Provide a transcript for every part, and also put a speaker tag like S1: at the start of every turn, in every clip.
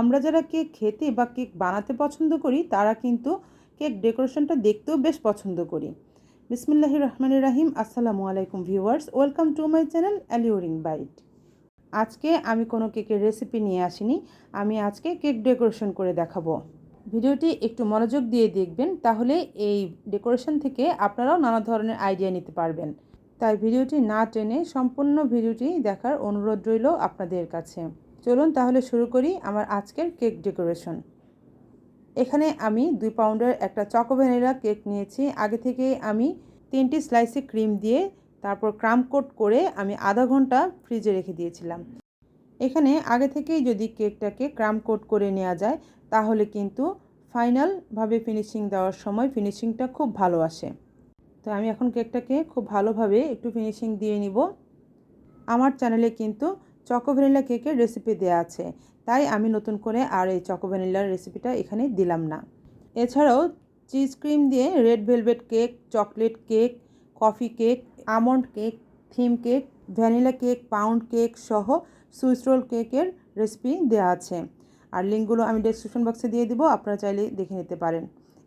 S1: আমরা যারা কেক খেতে বা কেক বানাতে পছন্দ করি, তারা কিন্তু কেক ডেকোরেশনটা দেখতেও বেশ পছন্দ করি। বিসমিল্লাহির রহমানির রাহিম। আসসালামু আলাইকুম viewers. Welcome to my channel alluring bite. আজকে আমি কোনো কেকের রেসিপি নিয়ে আসিনি। আমি আজকে কেক ডেকোরেশন করে দেখাবো। ভিডিওটি একটু মনোযোগ দিয়ে দেখবেন, তাহলে এই ডেকোরেশন থেকে আপনারাও নানা ধরনের আইডিয়া নিতে পারবেন। তাই ভিডিওটি না টেনে সম্পূর্ণ ভিডিওটি দেখার অনুরোধ রইল আপনাদের কাছে। চলুন তাহলে শুরু করি আমার আজকের কেক ডেকোরেশন। এখানে আমি দুই পাউন্ডের একটা চকো ভ্যানিলা কেক নিয়েছি। আগে থেকে আমি তিনটি স্লাইসে ক্রিম দিয়ে তারপর ক্রাম কোট করে আমি আধা ঘণ্টা ফ্রিজে রেখে দিয়েছিলাম। এখানে আগে থেকেই যদি কেকটাকে ক্রাম কোট করে নেওয়া যায়, তাহলে কিন্তু ফাইনালভাবে ফিনিশিং দেওয়ার সময় ফিনিশিংটা খুব ভালো আসে। তো আমি এখন কেকটাকে খুব ভালোভাবে একটু ফিনিশিং দিয়ে নিব। আমার চ্যানেলে কিন্তু চকো ভ্যানিলা কেকের রেসিপি দেওয়া আছে। তাই আমি নতুন করে আর এই চকো ভ্যানিলার রেসিপিটা এখানে দিলাম না। এছাড়াও চিজ ক্রিম দিয়ে red velvet cake chocolate cake coffee cake almond cake theme cake vanilla cake pound cake সহ সুইস রোল কেকের রেসিপি দেওয়া আছে। আর লিঙ্কগুলো আমি ডেসক্রিপশন বক্সে দিয়ে দিব, আপনারা চাইলে দেখে নিতে পারেন।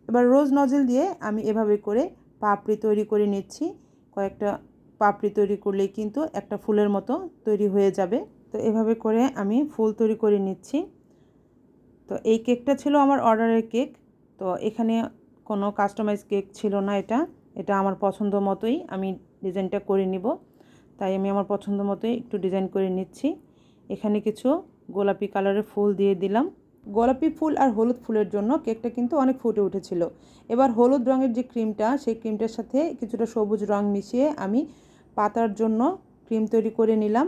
S1: এবার রোজ নজেল দিয়ে আমি এভাবে করে পাপড়ি তৈরি করে নিচ্ছি। কয়েকটা পাপড়ি তৈরি করলেই কিন্তু একটা ফুলের মতো তৈরি হয়ে যাবে। তো এভাবে করে আমি ফুল তৈরি করে নিচ্ছি। তো এই কেকটা ছিল আমার অর্ডারের কেক। তো এখানে কোনো কাস্টমাইজ কেক ছিল না এটা। এটা আমার পছন্দ মতোই আমি ডিজাইনটা করে নিব। তাই আমি আমার পছন্দ মতোই একটু ডিজাইন করে নিচ্ছি। এখানে কিছু গোলাপি কালারের ফুল দিয়ে দিলাম। গোলাপি ফুল আর হলুদ ফুলের জন্য কেকটা কিন্তু অনেক ফুটে উঠেছিল। এবার হলুদ রঙের যে ক্রিমটা, সেই ক্রিমটার সাথে কিছুটা সবুজ রং মিশিয়ে আমি পাতার জন্য ক্রিম তৈরি করে নিলাম।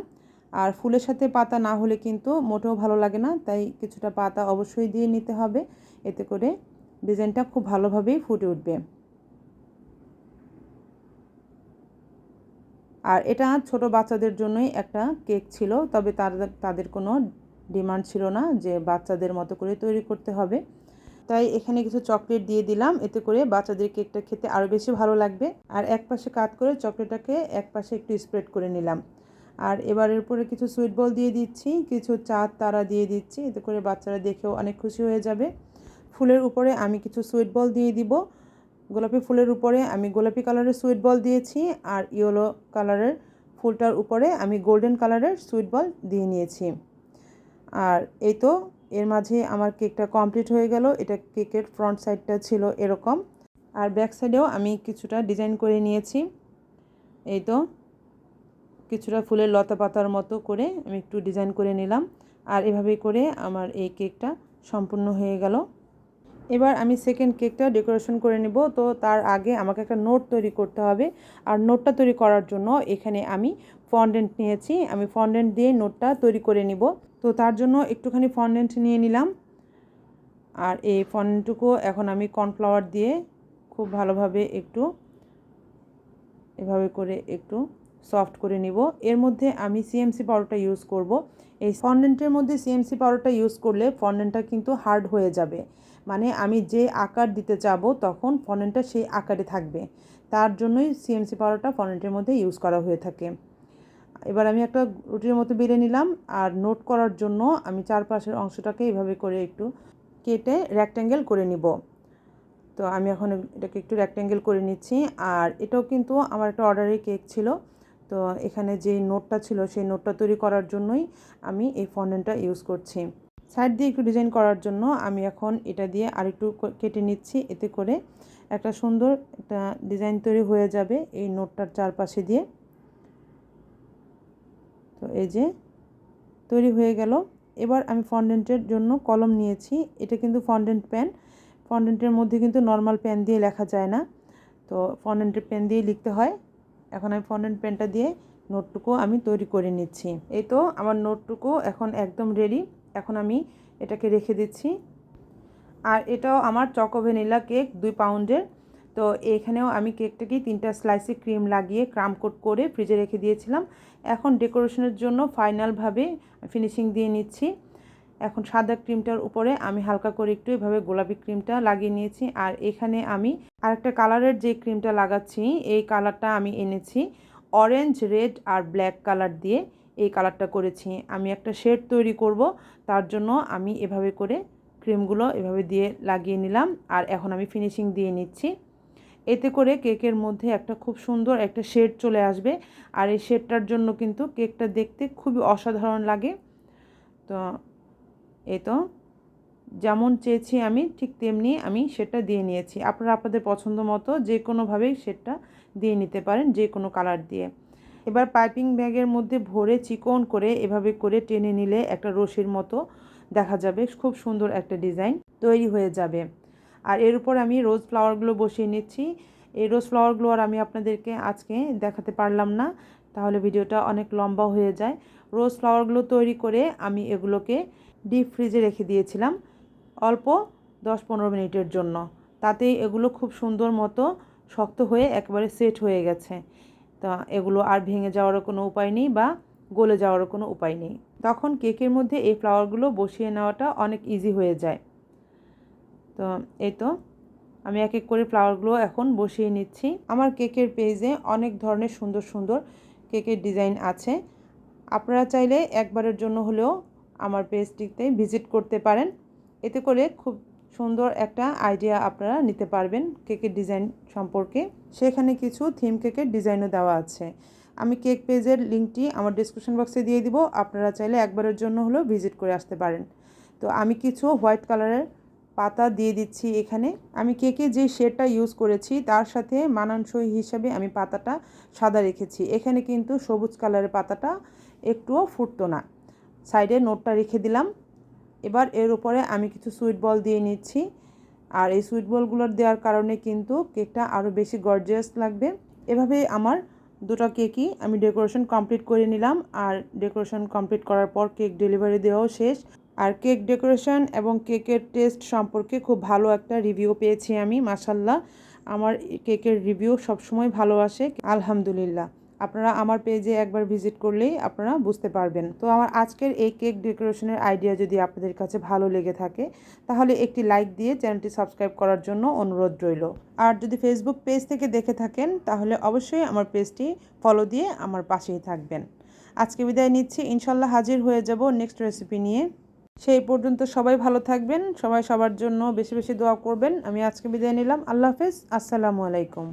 S1: আর ফুলের সাথে পাতা না হলে কিন্তু মোটেও ভালো লাগে না, তাই কিছুটা পাতা অবশ্যই দিয়ে নিতে হবে। এতে করে ডিজাইনটা খুব ভালোভাবেই ফুটে উঠবে। আর এটা ছোট বাচ্চাদের জন্যই একটা কেক ছিল, তবে তাদের তাদের কোনো ডিমান্ড ছিল না যে বাচ্চাদের মতো করে তৈরি করতে হবে। তাই এখানে কিছু চকলেট দিয়ে দিলাম। এতে করে বাচ্চাদের কেকটা খেতে আরও বেশি ভালো লাগবে। আর এক পাশে কাট করে চকলেটটাকে এক পাশে একটু স্প্রেড করে নিলাম। আর এবারের উপরে কিছু সুইট বল দিয়ে দিচ্ছি, কিছু চাঁদ তারা দিয়ে দিচ্ছি। এতে করে বাচ্চারা দেখেও অনেক খুশি হয়ে যাবে। ফুলের উপরে আমি কিছু সুইট বল দিয়ে দিব। গোলাপি ফুলের উপরে আমি গোলাপি কালারের সুইট বল দিয়েছি আর ইয়েলো কালারের ফুলটার উপরে আমি গোল্ডেন কালারের সুইট বল দিয়ে নিয়েছি। আর এই তো এর মাঝে আমার কেকটা কমপ্লিট হয়ে গেল। এটা কেকের ফ্রন্ট সাইডটা ছিল এরকম। আর ব্যাক সাইডেও আমি কিছুটা ডিজাইন করে নিয়েছি। এই তো, কিছুটা ফুলের লতা পাতার মতো করে আমি একটু ডিজাইন করে নিলাম। আর এভাবে করে আমার এই কেকটা সম্পূর্ণ হয়ে গেল। এবার আমি সেকেন্ড কেকটা ডেকোরেশন করে নেব। তো তার আগে আমাকে একটা নোট তৈরি করতে হবে। আর নোটটা তৈরি করার জন্য এখানে আমি ফন্ডেন্ট নিয়েছি। আমি ফন্ডেন্ট দিয়ে নোটটা তৈরি করে নিব। তো তার জন্য একটুখানি ফন্ডেন্ট নিয়ে নিলাম। আর এই ফন্ডেন্টটুকু এখন আমি কর্নফ্লাওয়ার দিয়ে খুব ভালোভাবে একটু এভাবে করে একটু সফট করে নিব। এর মধ্যে আমি সিএমসি পাউডারটা ইউজ করব। এই ফন্ডেন্টের মধ্যে সিএমসি পাউডারটা ইউজ করলে ফন্ডেন্টটা কিন্তু হার্ড হয়ে যাবে। মানে আমি যে আকার দিতে যাব তখন ফন্ডেন্টটা সেই আকারে থাকবে। তার জন্যই সিএমসি পাউডারটা ফন্ডেন্টের মধ্যে ইউজ করা হয়ে থাকে। এবার আমি একটা রুটির মতো বেড়ে নিলাম আর নোট করার জন্য আমি চারপাশের অংশটাকে এইভাবে করে একটু কেটে র্যাক্ট্যাঙ্গেল করে নিব। তো আমি এখন এটাকে একটু র্যাক্ট্যাঙ্গেল করে নিচ্ছি আর এটাও কিন্তু আমার একটা অর্ডারের কেক ছিল। তো এখানে যে নোটটা ছিল সেই নোটটা তৈরি করার জন্যই আমি এই ফন্ডেন্টটা ইউজ করছি। সাইড দিয়ে একটু ডিজাইন করার জন্য আমি এখন এটা দিয়ে আরেকটু কেটে নিচ্ছি। এতে করে একটা সুন্দর একটা ডিজাইন তৈরি হয়ে যাবে এই নোটটার চারপাশে দিয়ে। তো এই যে তৈরি হয়ে গেল। এবার আমি ফন্ডেন্টের জন্য কলম নিয়েছি। এটা কিন্তু ফন্ডেন্ট পেন। ফন্ডেন্টের মধ্যে কিন্তু নর্মাল পেন দিয়ে লেখা যায় না। তো ফন্ডেন্টের পেন দিয়ে লিখতে হয়। এখন আমি ফন্ডেন্ট পেনটা দিয়ে নোটটুকু আমি তৈরি করে নিচ্ছি। এই তো আমার নোটটুকু এখন একদম রেডি এখন আমি এটাকে রেখে দিচ্ছি। আর এটাও আমার চকো ভ্যানিলা কেক দুই পাউন্ডের। তো এখানেও আমি কেকটাকে তিনটা স্লাইসে ক্রিম লাগিয়ে ক্রাম কোট করে ফ্রিজে রেখে দিয়েছিলাম। এখন ডেকোরেশনের জন্য ফাইনালভাবে ফিনিশিং দিয়ে নিচ্ছি। এখন সাদা ক্রিমটার উপরে আমি হালকা করে একটু এভাবে গোলাপি ক্রিমটা লাগিয়ে নিয়েছি। আর এখানে আমি আরেকটা কালারের যে ক্রিমটা লাগাচ্ছি, এই কালারটা আমি এনেছি। অরেঞ্জ রেড আর ব্ল্যাক কালার দিয়ে। এই কালারটা করেছি। আমি একটা শেড তৈরি করব, তার জন্য আমি এভাবে করে ক্রিমগুলো এভাবে দিয়ে লাগিয়ে নিলাম আর এখন আমি ফিনিশিং দিয়ে নিচ্ছি। এতে করে কেকের মধ্যে একটা খুব সুন্দর একটা শেড চলে আসবে আর এই শেডটার জন্য কিন্তু কেকটা দেখতে খুবই অসাধারণ লাগে। তো এই তো, যেমন চেয়েছি আমি ঠিক তেমনি আমি সেটা দিয়ে নিয়েছি। আপনারা আপনাদের পছন্দ মতো যে কোনোভাবেই সেটা দিয়ে নিতে পারেন যে কোনো কালার দিয়ে। এবার পাইপিং ব্যাগের মধ্যে ভরে চিকন করে এভাবে করে টেনে নিলে একটা রশির মতো দেখা যাবে। খুব সুন্দর একটা ডিজাইন তৈরি হয়ে যাবে। আর এর উপর আমি রোজ ফ্লাওয়ারগুলো বসিয়ে নিচ্ছি। এই রোজ ফ্লাওয়ারগুলো আর আমি আপনাদেরকে আজকে দেখাতে পারলাম না, তাহলে ভিডিওটা অনেক লম্বা হয়ে যায়। রোজ ফ্লাওয়ারগুলো তৈরি করে আমি এগুলোকে ডিপ ফ্রিজে রেখে দিয়েছিলাম অল্প দশ পনেরো মিনিটের জন্য। তাতেই এগুলো খুব সুন্দর মতো শক্ত হয়ে একবারে সেট হয়ে গেছে। তা এগুলো আর ভেঙে যাওয়ারও কোনো উপায় নেই বা গলে যাওয়ারও কোনো উপায় নেই। তখন কেকের মধ্যে এই ফ্লাওয়ারগুলো বসিয়ে নেওয়াটা অনেক ইজি হয়ে যায়। তো এই তো, আমি এক এক করে ফ্লাওয়ারগুলো এখন বসিয়ে নিচ্ছি। আমার কেকের পেজে অনেক ধরনের সুন্দর সুন্দর কেকের ডিজাইন আছে। আপনারা চাইলে একবারের জন্য হলেও আমার পেজটিতে ভিজিট করতে পারেন। এতে করে খুব সুন্দর একটা আইডিয়া আপনারা নিতে পারবেন কেকের ডিজাইন সম্পর্কে। সেখানে কিছু থিম কেকের ডিজাইনও দেওয়া আছে। আমি কেক পেজের লিঙ্কটি আমার ডিসক্রিপশন বক্সে দিয়ে দিব। আপনারা চাইলে একবারের জন্য হলেও ভিজিট করে আসতে পারেন। তো আমি কিছু হোয়াইট কালারের পাতা দিয়ে দিচ্ছি এখানে। আমি কেকে যে শেডটা ইউজ করেছি, তার সাথে মানানসই হিসাবে আমি পাতাটা সাদা রেখেছি। এখানে কিন্তু সবুজ কালারের পাতাটা একটুও ফুটতো না। সাইডে নোটটা রেখে দিলাম। এবার এর উপরে আমি কিছু সুইট বল দিয়ে নিচ্ছি। আর এই সুইট বলগুলোর দেওয়ার কারণে কিন্তু কেকটা আরও বেশি গর্জিয়াস লাগবে। এভাবে আমার দুটো কেকই আমি ডেকোরেশন কমপ্লিট করে নিলাম আর ডেকোরেশন কমপ্লিট করার পর কেক ডেলিভারি দেওয়াও শেষ। আর কেক ডেকোরেশন এবং কেকের টেস্ট সম্পর্কে খুব ভালো একটা রিভিউ পেয়েছি আমি মাসাল্লাহ আমার কেকের রিভিউ সবসময় ভালো আসে, আলহামদুলিল্লাহ। আপনারা আমার পেজে একবার ভিজিট করলেই আপনারা বুঝতে পারবেন। তো আমার আজকের এই কেক ডেকোরেশনের আইডিয়া যদি আপনাদের কাছে ভালো লেগে থাকে, তাহলে একটি লাইক দিয়ে চ্যানেলটি সাবস্ক্রাইব করার জন্য অনুরোধ রইল। আর যদি ফেসবুক পেজ থেকে দেখে থাকেন, তাহলে অবশ্যই আমার পেজটি ফলো দিয়ে আমার পাশেই থাকবেন। আজকে বিদায় নিচ্ছি। ইনশাল্লাহ হাজির হয়ে যাব নেক্সট রেসিপি নিয়ে। সেই পর্যন্ত সবাই ভালো থাকবেন, সবাই সবার জন্য বেশি বেশি দোয়া করবেন। আমি আজকে বিদায় নিলাম। আল্লাহ হাফেজ। আসসালামু আলাইকুম।